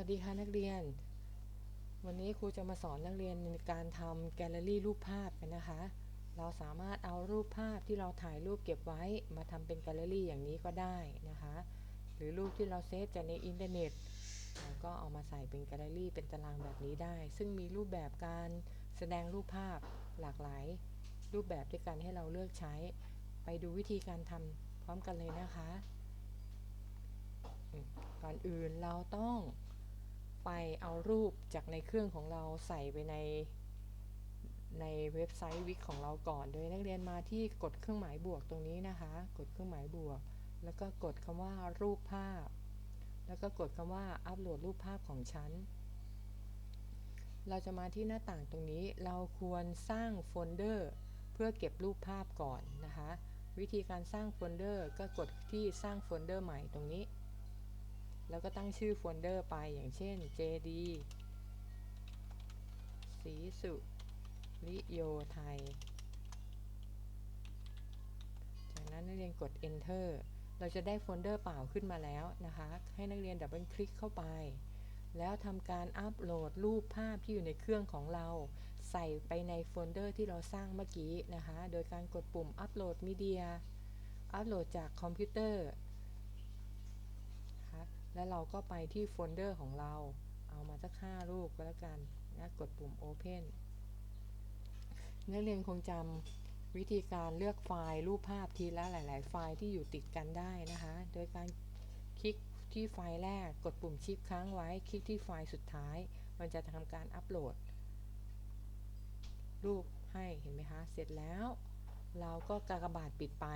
วัสดีค่ะนักเรียน วันนี้ครูจะมาสอนนักเรียนในการทำแกลเลอรี่รูปภาพกันนะคะ เราสามารถเอารูปภาพที่เราถ่ายรูปเก็บไว้มาทำเป็นแกลเลอรี่อย่างนี้ก็ได้นะคะ หรือรูปที่เราเซฟจากในอินเทอร์เน็ตเราก็เอามาใส่เป็นแกลเลอรี่เป็นตารางแบบนี้ได้ ซึ่งมีรูปแบบการแสดงรูปภาพหลากหลาย รูปแบบด้วยกันให้เราเลือกใช้ ไปดูวิธีการทำพร้อมกันเลยนะคะก่อนอื่นเราต้อง ไปเอารูปจากในเครื่องของเราใส่ไปในในเว็บไซต์วิกของเราก่อน โดยนักเรียนมาที่กดเครื่องหมายบวกตรงนี้นะคะ กดเครื่องหมายบวก แล้วก็กดคำว่ารูปภาพ แล้วก็กดคำว่าอัปโหลดรูปภาพของฉัน เราจะมาที่หน้าต่างตรงนี้ เราควรสร้างโฟลเดอร์เพื่อเก็บรูปภาพก่อนนะคะ วิธีการสร้างโฟลเดอร์ก็กดที่สร้างโฟลเดอร์ใหม่ตรงนี้ แล้วก็ตั้งชื่อโฟลเดอร์ไปอย่างเช่น JD สีสุริโยไทย จากนั้นนักเรียนกด Enter เราจะได้โฟลเดอร์เปล่าขึ้นมาแล้วนะคะ ให้นักเรียนดับเบิลคลิกเข้าไป แล้วทำการอัปโหลดรูปภาพที่อยู่ในเครื่องของเรา ใส่ไปในโฟลเดอร์ที่เราสร้างเมื่อกี้นะคะ โดยการกดปุ่มอัปโหลดมีเดียอัปโหลดจากคอมพิวเตอร์ แล้วเราก็ไปที่โฟลเดอร์ของเรา เอามาสักห้ารูปก็แล้วกันนะกดปุ่ม Open นักเรียนคงจำวิธีการเลือกไฟล์รูปภาพทีละหลาย ๆ ไฟล์ที่อยู่ติดกันได้นะคะ โดยการคลิกที่ไฟล์แรกกดปุ่มชิปค้างไว้ คลิกที่ไฟล์สุดท้าย มันจะทำการอัปโหลด รูปให้เห็นไหมคะ เสร็จแล้ว เราก็กากบาทปิดไป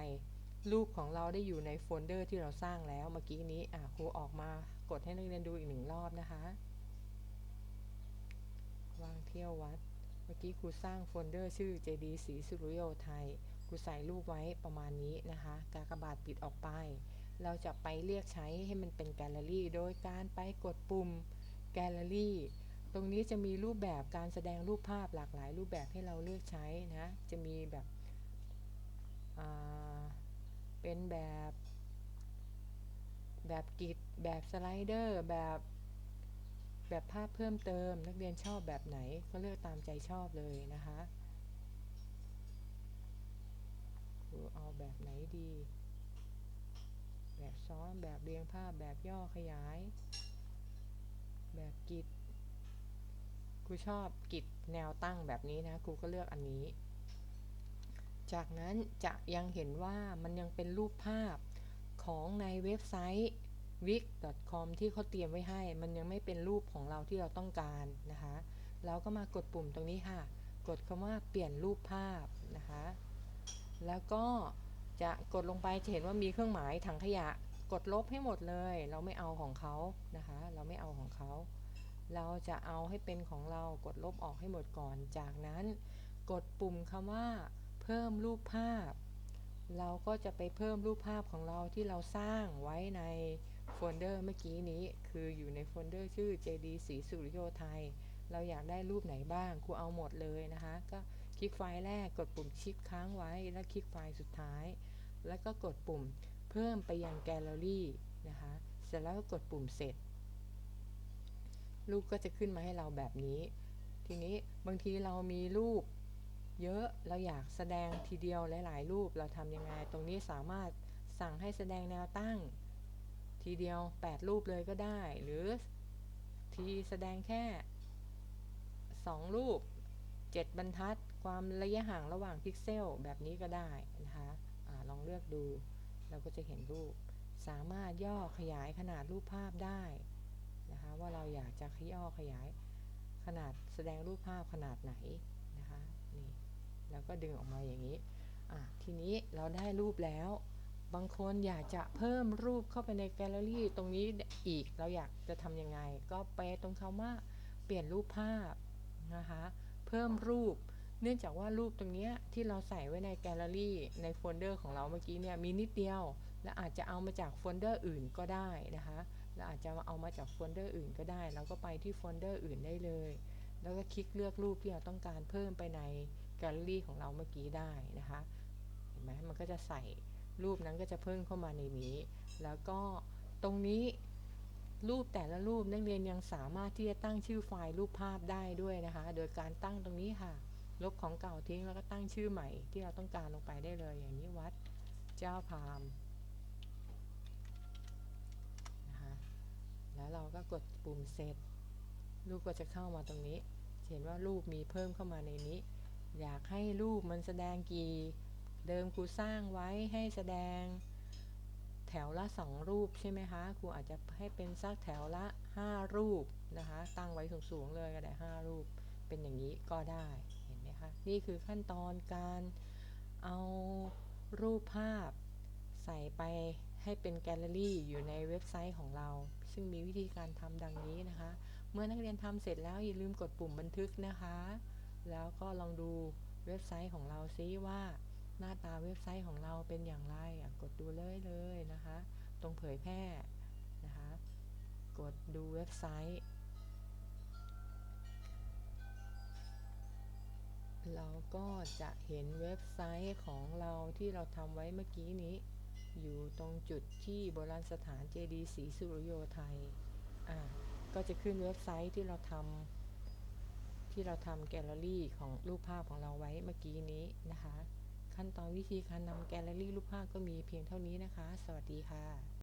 รูปของเราได้อยู่ในโฟลเดอร์ที่เราสร้างแล้วเมื่อกี้นี้อะครูออกมากดให้นักเรียนดูอีกหนึ่งรอบนะคะวางเที่ยววัด เมื่อกี้ครูสร้างโฟลเดอร์ชื่อ JD สีสุริโยไทยครูใส่รูปไว้ประมาณนี้นะคะ กากบาทปิดออกไป เราจะไปเรียกใช้ให้มันเป็นแกลเลอรี่ โดยการไปกดปุ่มแกลเลอรี่ตรงนี้จะมีรูปแบบการแสดงรูปภาพหลากหลายรูปแบบให้เราเลือกใช้นะ จะมีแบบ เป็นแบบ แบบกิจแบบสไลเดอร์ แบบ แบบภาพเพิ่มเติม นักเรียนชอบแบบไหนก็เลือกตามใจชอบเลยนะคะครูเอาแบบไหนดี แบบซ้อนแบบเรียงภาพแบบย่อขยาย แบบกิจครูชอบกิจแนวตั้งแบบนี้นะครูก็เลือกอันนี้ จากนั้นจะยังเห็นว่ามันยังเป็นรูปภาพของในเว็บไซต์ wix.com ที่เขาเตรียมไว้ให้ มันยังไม่เป็นรูปของเราที่เราต้องการนะคะเราก็มากดปุ่มตรงนี้ค่ะ กดคำว่าเปลี่ยนรูปภาพนะคะ แล้วก็จะกดลงไปจะเห็นว่ามีเครื่องหมายถังขยะ กดลบให้หมดเลย เราไม่เอาของเขานะคะ เราไม่เอาของเขา เราจะเอาให้เป็นของเรากดลบออกให้หมดก่อน จากนั้น กดปุ่มคำว่า พิ่มรูปภาพ เราก็จะไปเพิ่มรูปภาพของเราที่เราสร้างไว้ในโฟลเดอร์เมื่อกี้นี้ คืออยู่ในโฟลเดอร์ชื่อ JD สีสุริโยไทย เราอยากได้รูปไหนบ้างครูเอาหมดเลยนะคะ ก็คลิกไฟล์แรกกดปุ่มชิปค้างไว้ แล้วคลิกไฟล์สุดท้าย แล้วก็กดปุ่มเพิ่มไปยังแกลเลอรี่นะคะ เสร็จแล้วก็กดปุ่มเสร็จ รูปก็จะขึ้นมาให้เราแบบนี้ ทีนี้บางทีเรามีรูป เยอะเราอยากแสดงทีเดียวหลาย ๆ รูปเราทำยังไง ตรงนี้สามารถสั่งให้แสดงแนวตั้ง ทีเดียว 8 รูปเลยก็ได้ หรือทีแสดงแค่ 2 รูป 7 บรรทัด ความระยะห่างระหว่างพิกเซลแบบนี้ก็ได้นะคะอะลองเลือกดูเราก็จะเห็นรูป สามารถย่อขยายขนาดรูปภาพได้นะคะว่าเราอยากจะขย่อขยายขนาดแสดงรูปภาพขนาดไหน แล้วก็ดึงออกมาอย่างนี้อะทีนี้เราได้รูปแล้ว บางคนอยากจะเพิ่มรูปเข้าไปในแกลเลอรี่ตรงนี้อีกเราอยากจะทำยังไง ก็ไปตรงคำว่าเปลี่ยนรูปภาพนะคะเพิ่มรูป เนื่องจากว่ารูปตรงนี้ที่เราใส่ไว้ในแกลเลอรี่ในโฟลเดอร์ของเราเมื่อกี้เนี่ยมีนิดเดียว และอาจจะเอามาจากโฟลเดอร์อื่นก็ได้นะคะและอาจจะเอามาจากโฟลเดอร์อื่นก็ได้เราก็ไปที่โฟลเดอร์อื่นได้เลย แล้วก็คลิกเลือกรูปที่เราต้องการเพิ่มไปใน แกลเลอรี่ของเราเมื่อกี้ได้นะคะเห็นไหมมันก็จะใส่รูปนั้นก็จะเพิ่มเข้ามาในนี้ แล้วก็ตรงนี้รูปแต่ละรูปนักเรียนยังสามารถที่จะตั้งชื่อไฟล์รูปภาพได้ด้วยนะคะ โดยการตั้งตรงนี้ค่ะ ลบของเก่าทิ้งแล้วก็ตั้งชื่อใหม่ที่เราต้องการลงไปได้เลย อย่างนี้วัดเจ้าพามนะคะแล้วเราก็กดปุ่มเสร็จรูปก็จะเข้ามาตรงนี้ เห็นว่ารูปมีเพิ่มเข้ามาในนี้ อยากให้รูปมันแสดงกี่ เดิมครูสร้างไว้ให้แสดง แถวละ2รูปใช่ไหมคะครูอาจจะให้เป็นสักแถวละ5รูปนะคะ ตั้งไว้สูงๆเลยก็ได้5รูปเป็นอย่างนี้ก็ได้เห็นไหมคะนี่คือขั้นตอนการเอารูปภาพใส่ไปให้เป็นแกลเลอรี่อยู่ในเว็บไซต์ของเรา ซึ่งมีวิธีการทำดังนี้นะคะ เมื่อนักเรียนทำเสร็จแล้วอย่าลืมกดปุ่มบันทึกนะคะ แล้วก็ลองดูเว็บไซต์ของเราซิว่าหน้าตาเว็บไซต์ของเราเป็นอย่างไรกดดูเลยเลยนะคะ ตรงเผยแพร่นะคะ กดดูเว็บไซต์ เราก็จะเห็นเว็บไซต์ของเราที่เราทำไว้เมื่อกี้นี้ อยู่ตรงจุดที่โบราณสถานเจดีย์ศรีสุริโยไทยอ่าก็จะขึ้นเว็บไซต์ที่เราทำ ที่เราทำแกลเลอรี่ของรูปภาพของเราไว้เมื่อกี้นี้นะคะ ขั้นตอนวิธีการนำแกลเลอรี่รูปภาพก็มีเพียงเท่านี้นะคะ สวัสดีค่ะ